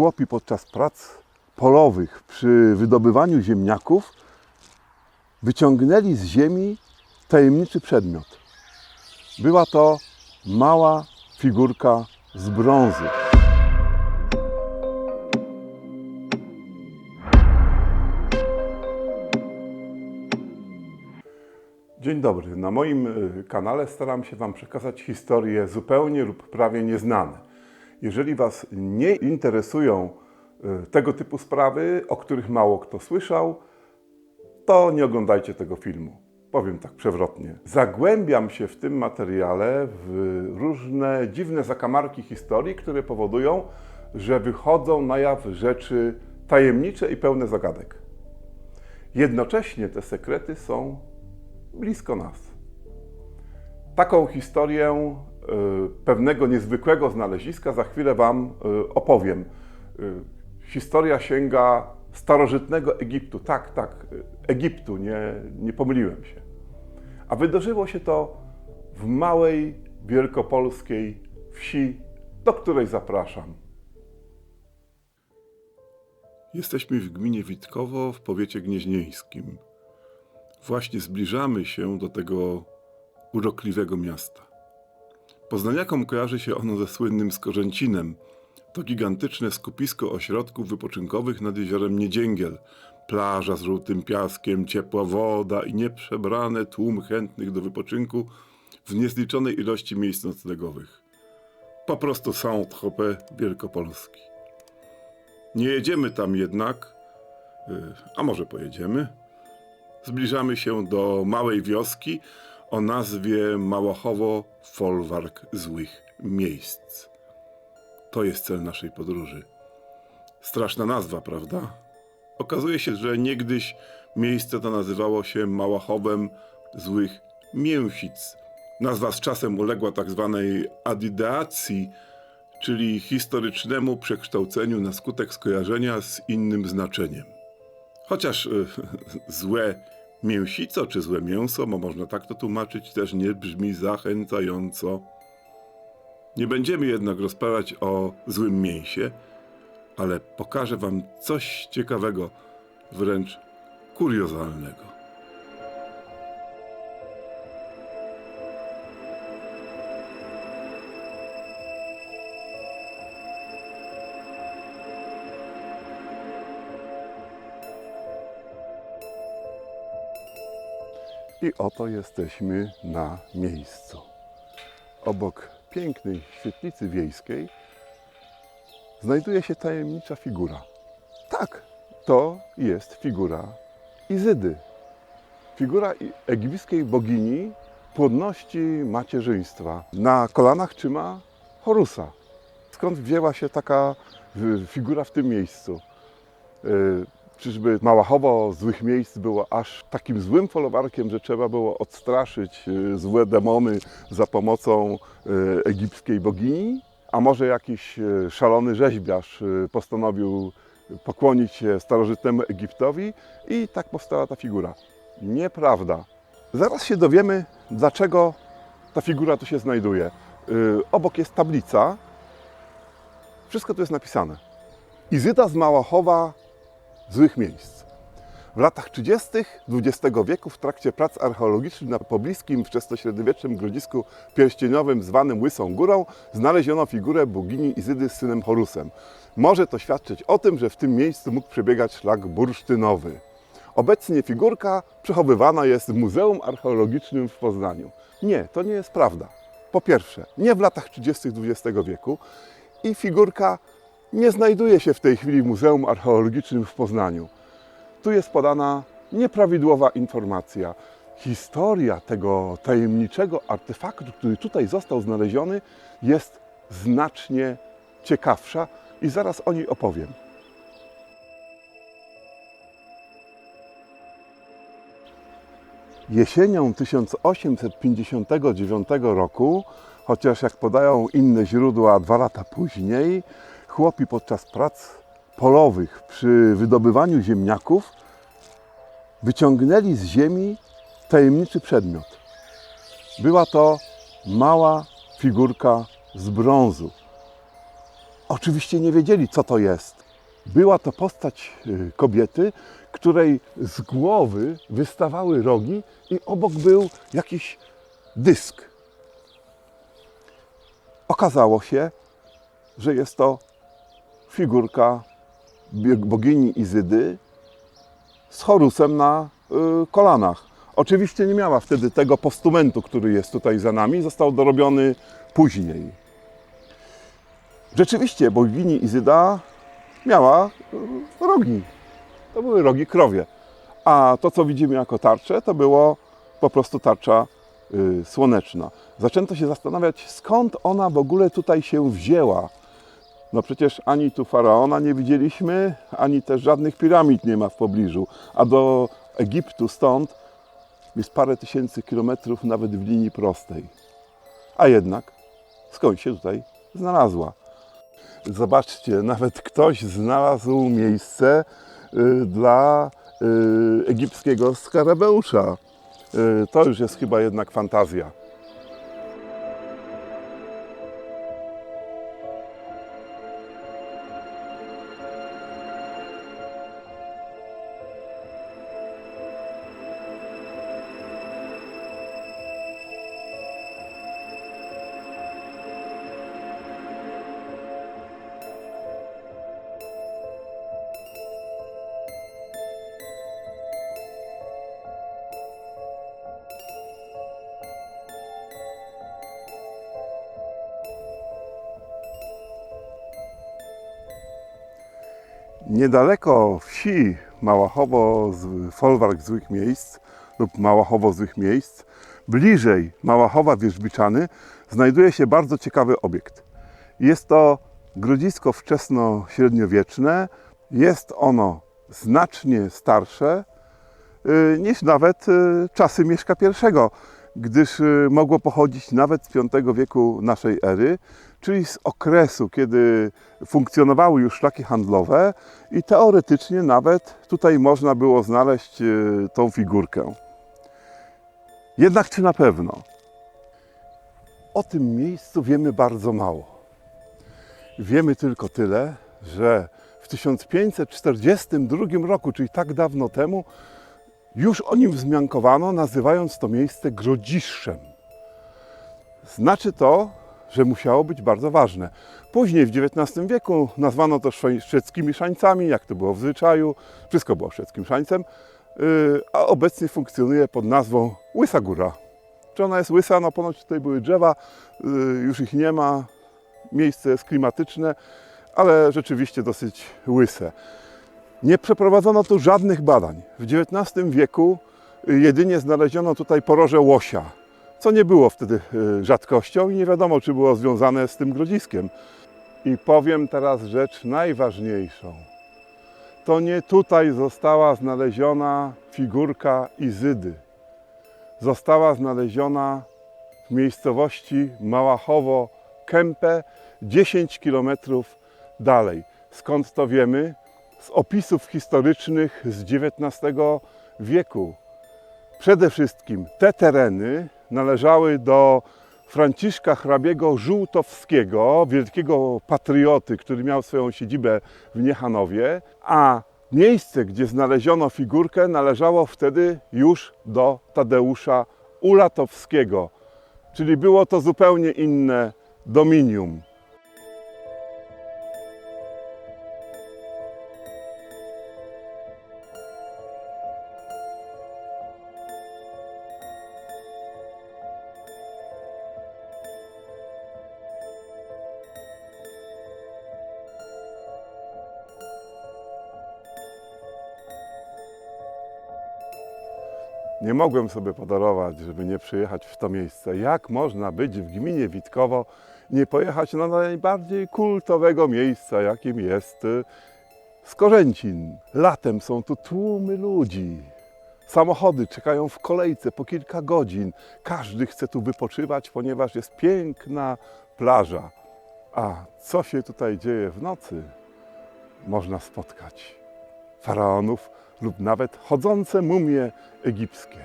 chłopi podczas prac polowych przy wydobywaniu ziemniaków wyciągnęli z ziemi tajemniczy przedmiot. Była to mała figurka z brązu. Dzień dobry. Na moim y, kanale staram się Wam przekazać historie zupełnie lub prawie nieznane. Jeżeli Was nie interesują y, tego typu sprawy, o których mało kto słyszał, to nie oglądajcie tego filmu. Powiem tak przewrotnie. Zagłębiam się w tym materiale w różne dziwne zakamarki historii, które powodują, że wychodzą na jaw rzeczy tajemnicze i pełne zagadek. Jednocześnie te sekrety są blisko nas. Taką historię pewnego niezwykłego znaleziska za chwilę Wam y, opowiem. Y, Historia sięga starożytnego Egiptu. Tak, tak, Egiptu, nie, nie pomyliłem się. A wydarzyło się to w małej wielkopolskiej wsi, do której zapraszam. Jesteśmy w gminie Witkowo w powiecie gnieźnieńskim. Właśnie zbliżamy się do tego urokliwego miasta. Poznaniakom kojarzy się ono ze słynnym Skorzęcinem. To gigantyczne skupisko ośrodków wypoczynkowych nad jeziorem Niedzięgiel. Plaża z żółtym piaskiem, ciepła woda i nieprzebrane tłum chętnych do wypoczynku w niezliczonej ilości miejsc noclegowych. Po prostu Saint-Tropez Wielkopolski. Nie jedziemy tam jednak, y, a może pojedziemy? Zbliżamy się do małej wioski o nazwie Małachowo-Folwark Złych Miejsc. To jest cel naszej podróży. Straszna nazwa, prawda? Okazuje się, że niegdyś miejsce to nazywało się Małachowem Złych Mięsic. Nazwa z czasem uległa tak zwanej adidacji, czyli historycznemu przekształceniu na skutek skojarzenia z innym znaczeniem. Chociaż y, złe mięsico czy złe mięso, bo można tak to tłumaczyć, też nie brzmi zachęcająco. Nie będziemy jednak rozprawiać o złym mięsie, ale pokażę Wam coś ciekawego, wręcz kuriozalnego. I oto jesteśmy na miejscu. Obok pięknej świetlicy wiejskiej znajduje się tajemnicza figura. Tak, to jest figura Izydy. Figura egipskiej bogini płodności macierzyństwa. Na kolanach trzyma Horusa. Skąd wzięła się taka y, figura w tym miejscu? Czyżby Małachowo złych miejsc było aż takim złym folwarkiem, że trzeba było odstraszyć y, złe demony za pomocą y, egipskiej bogini? A może jakiś y, szalony rzeźbiarz postanowił pokłonić się starożytnemu Egiptowi i tak powstała ta figura? Nieprawda. Zaraz się dowiemy, dlaczego ta figura tu się znajduje. Obok jest tablica. Wszystko tu jest napisane. Izyda z Małachowa złych miejsc. W latach 30. XX wieku w trakcie prac archeologicznych na pobliskim wczesnośredniowiecznym grodzisku pierścieniowym zwanym Łysą Górą znaleziono figurę bogini Izydy z synem Horusem. Może to świadczyć o tym, że w tym miejscu mógł przebiegać szlak bursztynowy. Obecnie figurka przechowywana jest w Muzeum Archeologicznym w Poznaniu. Nie, to nie jest prawda. Po pierwsze, nie w latach 30. XX wieku i figurka nie znajduje się w tej chwili w Muzeum Archeologicznym w Poznaniu. Tu jest podana nieprawidłowa informacja. Historia tego tajemniczego artefaktu, który tutaj został znaleziony, jest znacznie ciekawsza i zaraz o niej opowiem. Jesienią 1859 roku, chociaż jak podają inne źródła, dwa lata później, chłopi podczas prac polowych przy wydobywaniu ziemniaków wyciągnęli z ziemi tajemniczy przedmiot. Była to mała figurka z brązu. oczywiście nie wiedzieli, co to jest. Była to postać y, kobiety, której z głowy wystawały rogi i obok był jakiś dysk. Okazało się, że jest to figurka bogini Izydy z Horusem na y, kolanach. Oczywiście nie miała wtedy tego postumentu, który jest tutaj za nami, został dorobiony później. Rzeczywiście bogini Izyda miała y, rogi. To były rogi krowie. A to, co widzimy jako tarczę, to było po prostu tarcza y, słoneczna. Zaczęto się zastanawiać, skąd ona w ogóle tutaj się wzięła. No przecież ani tu faraona nie widzieliśmy, ani też żadnych piramid nie ma w pobliżu. A do Egiptu stąd jest parę tysięcy kilometrów nawet w linii prostej. A jednak skąd się tutaj znalazła? Zobaczcie, nawet ktoś znalazł miejsce y, dla y, egipskiego skarabeusza. Y, To już jest chyba jednak fantazja. Niedaleko wsi Małachowo, folwark złych miejsc lub Małachowo złych miejsc, bliżej Małachowa Wierzbiczany, znajduje się bardzo ciekawy obiekt. Jest to grodzisko wczesno-średniowieczne. Jest ono znacznie starsze y, niż nawet y, czasy Mieszka I, gdyż y, mogło pochodzić nawet z V wieku naszej ery, czyli z okresu, kiedy funkcjonowały już szlaki handlowe i teoretycznie nawet tutaj można było znaleźć y, tą figurkę. Jednak czy na pewno? O tym miejscu wiemy bardzo mało. Wiemy tylko tyle, że w 1542 roku, czyli tak dawno temu, już o nim wzmiankowano, nazywając to miejsce Grodziszczem. Znaczy to, że musiało być bardzo ważne. Później w XIX wieku nazwano to szwe- szwedzkimi szańcami, jak to było w zwyczaju. Wszystko było szwedzkim szańcem, yy, a obecnie funkcjonuje pod nazwą Łysa Góra. Czy ona jest łysa? No ponoć tutaj były drzewa, yy, już ich nie ma. Miejsce jest klimatyczne, ale rzeczywiście dosyć łyse. Nie przeprowadzono tu żadnych badań. W XIX wieku y, jedynie znaleziono tutaj poroże łosia, co nie było wtedy y, rzadkością i nie wiadomo, czy było związane z tym grodziskiem. I powiem teraz rzecz najważniejszą. To nie tutaj została znaleziona figurka Izydy. Została znaleziona w miejscowości Małachowo Kępę, 10 kilometrów dalej. Skąd to wiemy? Z opisów historycznych z XIX wieku. Przede wszystkim te tereny należały do Franciszka hrabiego Żółtowskiego, wielkiego patrioty, który miał swoją siedzibę w Niechanowie, a miejsce, gdzie znaleziono figurkę, należało wtedy już do Tadeusza Ulatowskiego, czyli było to zupełnie inne dominium. Nie mogłem sobie podarować, żeby nie przyjechać w to miejsce. Jak można być w gminie Witkowo, nie pojechać na najbardziej kultowego miejsca, jakim jest y, Skorzęcin. Latem są tu tłumy ludzi. Samochody czekają w kolejce po kilka godzin. Każdy chce tu wypoczywać, ponieważ jest piękna plaża. A co się tutaj dzieje w nocy? Można spotkać faraonów lub nawet chodzące mumie egipskie.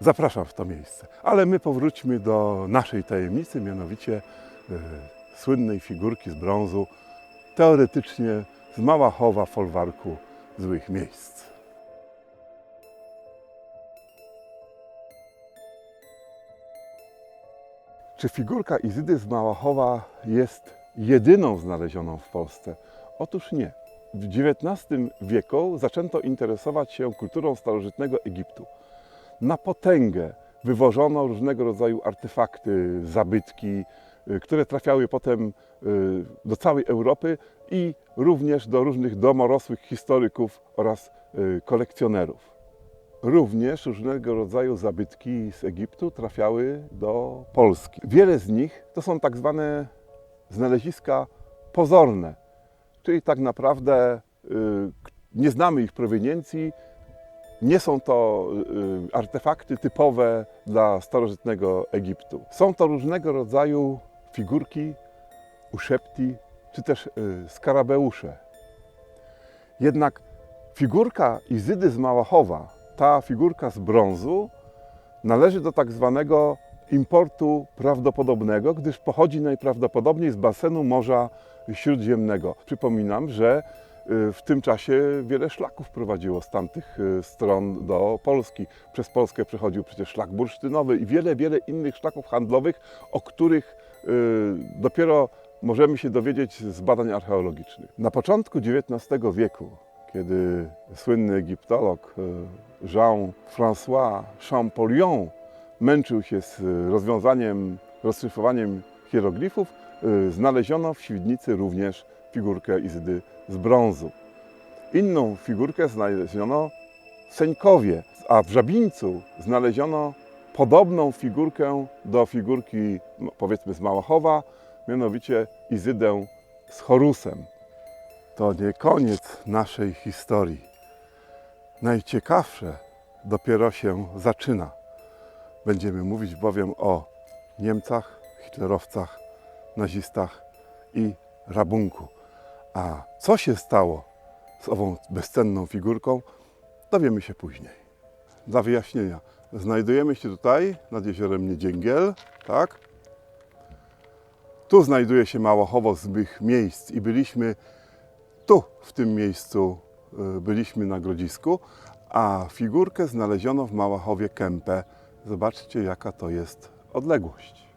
Zapraszam w to miejsce. Ale my powróćmy do naszej tajemnicy, mianowicie e, słynnej figurki z brązu, teoretycznie z Małachowa folwarku złych miejsc. Czy figurka Izydy z Małachowa jest jedyną znalezioną w Polsce? Otóż nie. W XIX wieku zaczęto interesować się kulturą starożytnego Egiptu. Na potęgę wywożono różnego rodzaju artefakty, zabytki, y, które trafiały potem y, do całej Europy i również do różnych domorosłych historyków oraz y, kolekcjonerów. Również różnego rodzaju zabytki z Egiptu trafiały do Polski. Wiele z nich to są tak zwane znaleziska pozorne, czyli tak naprawdę y, nie znamy ich proweniencji, nie są to y, artefakty typowe dla starożytnego Egiptu. Są to różnego rodzaju figurki, uszepti czy też y, skarabeusze. Jednak figurka Izydy z Małachowa, ta figurka z brązu, należy do tak zwanego importu prawdopodobnego, gdyż pochodzi najprawdopodobniej z basenu Morza Śródziemnego. Przypominam, że y, w tym czasie wiele szlaków prowadziło z tamtych y, stron do Polski. Przez Polskę przechodził przecież szlak bursztynowy i wiele, wiele innych szlaków handlowych, o których y, dopiero możemy się dowiedzieć z badań archeologicznych. Na początku XIX wieku, kiedy słynny egiptolog Jean-François Champollion męczył się z rozwiązaniem, rozszyfrowaniem hieroglifów, znaleziono w Świdnicy również figurkę Izydy z brązu. Inną figurkę znaleziono w Seńkowie, a w Żabińcu znaleziono podobną figurkę do figurki, powiedzmy, z Małachowa, mianowicie Izydę z Horusem. To nie koniec naszej historii. Najciekawsze dopiero się zaczyna. Będziemy mówić bowiem o Niemcach, hitlerowcach, nazistach i rabunku. A co się stało z ową bezcenną figurką, dowiemy się później. Dla wyjaśnienia, znajdujemy się tutaj nad jeziorem Niedzięgiel, tak? Tu znajduje się Małachowo z tych miejsc i byliśmy tu, w tym miejscu, y, byliśmy na Grodzisku, a figurkę znaleziono w Małachowie Kępę. Zobaczcie, jaka to jest odległość.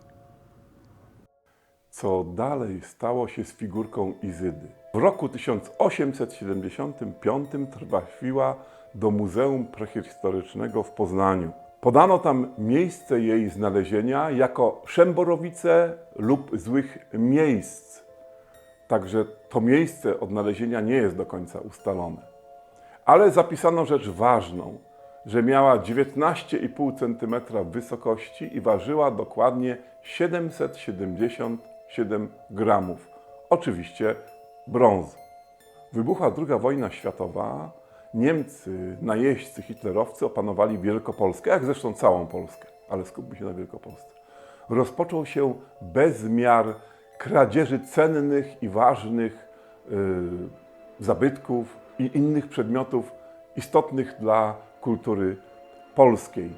Co dalej stało się z figurką Izydy? W roku 1875 trafiła do Muzeum Prehistorycznego w Poznaniu. Podano tam miejsce jej znalezienia jako Szemborowice lub złych miejsc. Także to miejsce odnalezienia nie jest do końca ustalone. Ale zapisano rzecz ważną, że miała 19,5 cm wysokości i ważyła dokładnie 777 gramów. Oczywiście brązu. Wybuchła II wojna światowa. Niemcy, najeźdźcy, hitlerowcy opanowali Wielkopolskę, jak zresztą całą Polskę, ale skupmy się na Wielkopolsce. Rozpoczął się bezmiar kradzieży cennych i ważnych y, zabytków i innych przedmiotów istotnych dla kultury polskiej.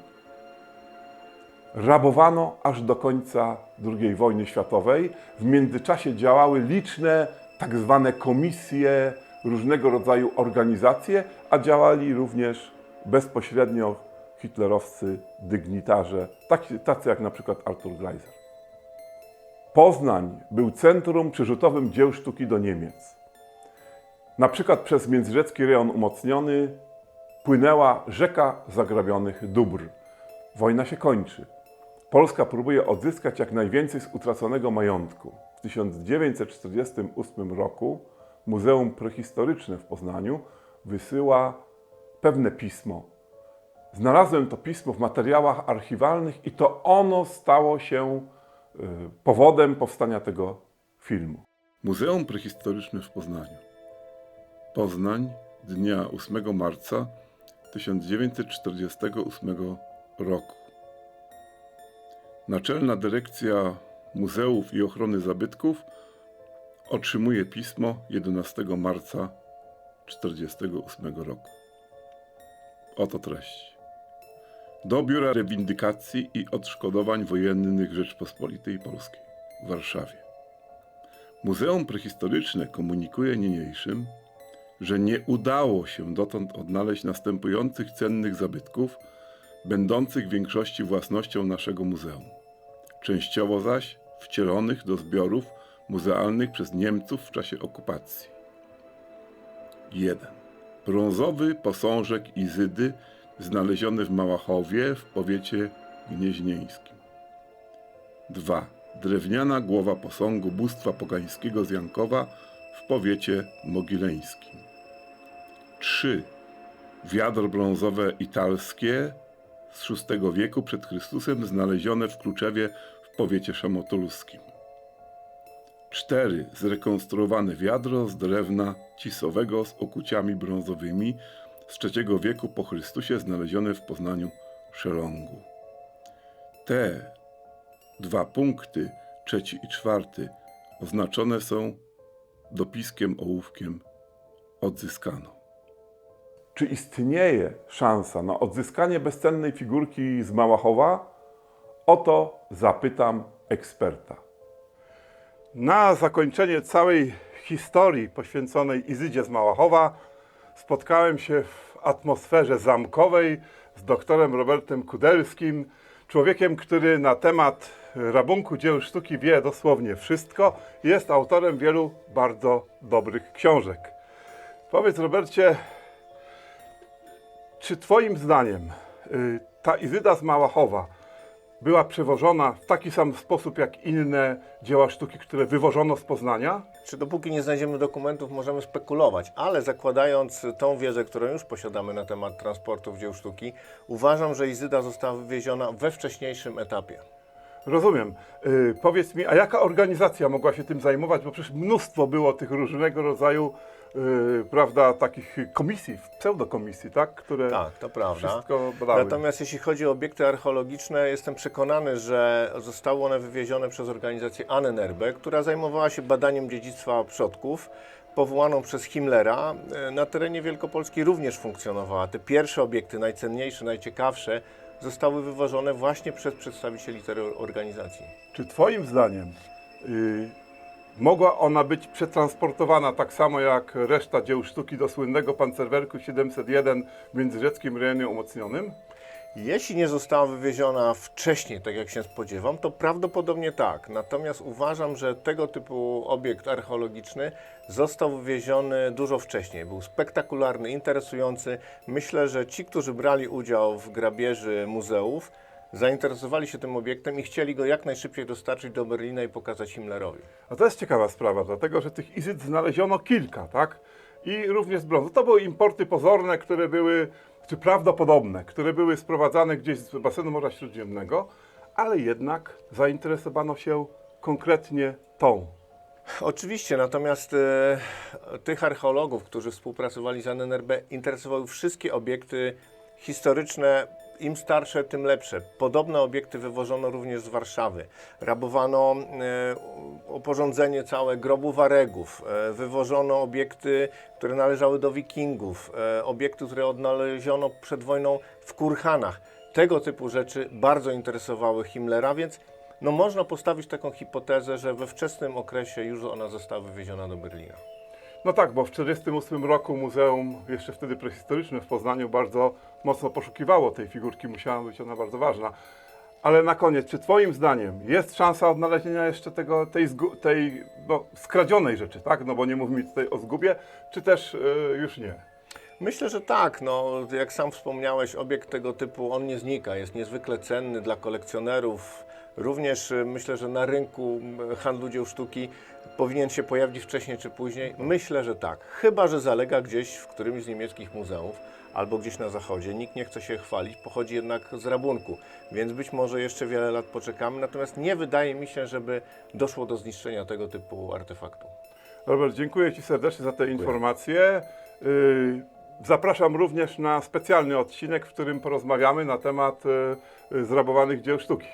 Rabowano aż do końca II wojny światowej. W międzyczasie działały liczne tak zwane komisje, różnego rodzaju organizacje, a działali również bezpośrednio hitlerowscy dygnitarze, tacy, jak na przykład Arthur Gleiser. Poznań był centrum przerzutowym dzieł sztuki do Niemiec. Na przykład przez międzyrzecki rejon umocniony płynęła rzeka zagrabionych dóbr. Wojna się kończy. Polska próbuje odzyskać jak najwięcej z utraconego majątku. W 1948 roku Muzeum Prehistoryczne w Poznaniu wysyła pewne pismo. Znalazłem to pismo w materiałach archiwalnych i to ono stało się y, powodem powstania tego filmu. Muzeum Prehistoryczne w Poznaniu. Poznań, dnia 8 marca 1948 roku. Naczelna Dyrekcja Muzeów i Ochrony Zabytków otrzymuje pismo 11 marca 1948 roku. Oto treść. Do Biura Rewindykacji i Odszkodowań Wojennych Rzeczpospolitej Polskiej w Warszawie. Muzeum Prehistoryczne komunikuje niniejszym, że nie udało się dotąd odnaleźć następujących cennych zabytków, będących w większości własnością naszego muzeum, częściowo zaś wcielonych do zbiorów muzealnych przez Niemców w czasie okupacji. 1. Brązowy posążek Izydy znaleziony w Małachowie w powiecie gnieźnieńskim. 2. Drewniana głowa posągu bóstwa pogańskiego z Jankowa w powiecie mogileńskim. 3. Wiadro brązowe italskie z VI wieku przed Chrystusem znalezione w Kluczewie w powiecie szamotolskim. 4. Zrekonstruowane wiadro z drewna cisowego z okuciami brązowymi z III wieku po Chrystusie znalezione w Poznaniu Szelongu. Te dwa punkty, trzeci i czwarty, oznaczone są dopiskiem ołówkiem odzyskano. Czy istnieje szansa na odzyskanie bezcennej figurki z Małachowa? O to zapytam eksperta. Na zakończenie całej historii poświęconej Izydzie z Małachowa spotkałem się w atmosferze zamkowej z doktorem Robertem Kudelskim, człowiekiem, który na temat rabunku dzieł sztuki wie dosłownie wszystko. Jest autorem wielu bardzo dobrych książek. Powiedz, Robercie, czy Twoim zdaniem y, ta Izyda z Małachowa była przewożona w taki sam sposób jak inne dzieła sztuki, które wywożono z Poznania? Czy dopóki nie znajdziemy dokumentów, możemy spekulować, ale zakładając tą wiedzę, którą już posiadamy na temat transportów dzieł sztuki, uważam, że Izyda została wywieziona we wcześniejszym etapie. Rozumiem. Y, powiedz mi, a jaka organizacja mogła się tym zajmować? Bo przecież mnóstwo było tych różnego rodzaju, y, prawda, takich komisji, pseudokomisji, tak? Które Tak, to prawda. wszystko badały. Natomiast jeśli chodzi o obiekty archeologiczne, jestem przekonany, że zostały one wywiezione przez organizację Annenerbe, która zajmowała się badaniem dziedzictwa przodków, powołaną przez Himmlera. E, Na terenie Wielkopolski również funkcjonowała. Te pierwsze obiekty, najcenniejsze, najciekawsze, zostały wywożone właśnie przez przedstawicieli tej organizacji. Czy Twoim zdaniem y, mogła ona być przetransportowana tak samo jak reszta dzieł sztuki do słynnego pancerwerku 701 w międzyrzeckim rejonie umocnionym? Jeśli nie została wywieziona wcześniej, tak jak się spodziewam, to prawdopodobnie tak. Natomiast uważam, że tego typu obiekt archeologiczny został wywieziony dużo wcześniej. Był spektakularny, interesujący. Myślę, że ci, którzy brali udział w grabieży muzeów, zainteresowali się tym obiektem i chcieli go jak najszybciej dostarczyć do Berlina i pokazać Himmlerowi. A to jest ciekawa sprawa, dlatego że tych izyd znaleziono kilka, tak? I również z brązu. To były importy pozorne, które były, czy prawdopodobne, które były sprowadzane gdzieś z basenu Morza Śródziemnego, ale jednak zainteresowano się konkretnie tą. Oczywiście, natomiast e, tych archeologów, którzy współpracowali z NNRB, interesowały wszystkie obiekty historyczne. Im starsze, tym lepsze. Podobne obiekty wywożono również z Warszawy. Rabowano e, oporządzenie całe grobu Waregów. E, wywożono obiekty, które należały do Wikingów. E, obiekty, które odnaleziono przed wojną w Kurhanach. Tego typu rzeczy bardzo interesowały Himmlera, więc no można postawić taką hipotezę, że we wczesnym okresie już ona została wywieziona do Berlina. No tak, bo w 1948 roku muzeum, jeszcze wtedy prehistoryczne w Poznaniu, bardzo mocno poszukiwało tej figurki, musiała być ona bardzo ważna. Ale na koniec, czy Twoim zdaniem jest szansa odnalezienia jeszcze tego, tej, tej no, skradzionej rzeczy, tak? No bo nie mówimy tutaj o zgubie, czy też y, już nie? Myślę, że tak. No, jak sam wspomniałeś, obiekt tego typu on nie znika. Jest niezwykle cenny dla kolekcjonerów. Również y, myślę, że na rynku m, handlu dzieł sztuki powinien się pojawić wcześniej czy później. Myślę, że tak. Chyba, że zalega gdzieś w którymś z niemieckich muzeów albo gdzieś na zachodzie. Nikt nie chce się chwalić, pochodzi jednak z rabunku, więc być może jeszcze wiele lat poczekamy. Natomiast nie wydaje mi się, żeby doszło do zniszczenia tego typu artefaktu. Robert, dziękuję Ci serdecznie za te informacje. Y, Zapraszam również na specjalny odcinek, w którym porozmawiamy na temat y, y, zrabowanych dzieł sztuki.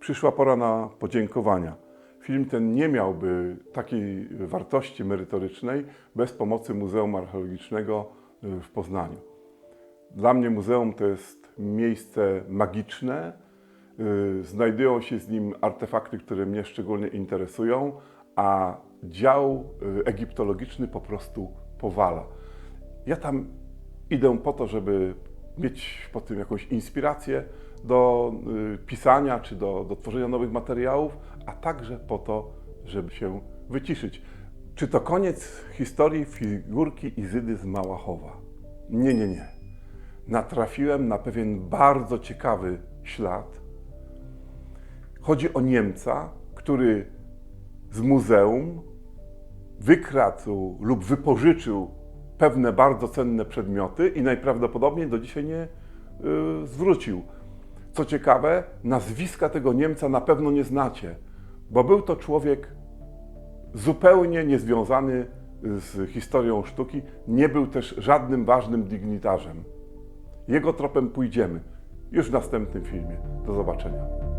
Przyszła pora na podziękowania. Film ten nie miałby takiej wartości merytorycznej bez pomocy Muzeum Archeologicznego y, w Poznaniu. Dla mnie muzeum to jest miejsce magiczne, y, znajdują się z nim artefakty, które mnie szczególnie interesują, a dział y, egiptologiczny po prostu powala. Ja tam idę po to, żeby mieć po tym jakąś inspirację do y, pisania czy do, do tworzenia nowych materiałów, a także po to, żeby się wyciszyć. Czy to koniec historii figurki Izydy z Małachowa? Nie, nie, nie. Natrafiłem na pewien bardzo ciekawy ślad. Chodzi o Niemca, który z muzeum wykradł lub wypożyczył pewne bardzo cenne przedmioty i najprawdopodobniej do dzisiaj nie y, zwrócił. Co ciekawe, nazwiska tego Niemca na pewno nie znacie, bo był to człowiek zupełnie niezwiązany z historią sztuki, nie był też żadnym ważnym dignitarzem. Jego tropem pójdziemy już w następnym filmie. Do zobaczenia.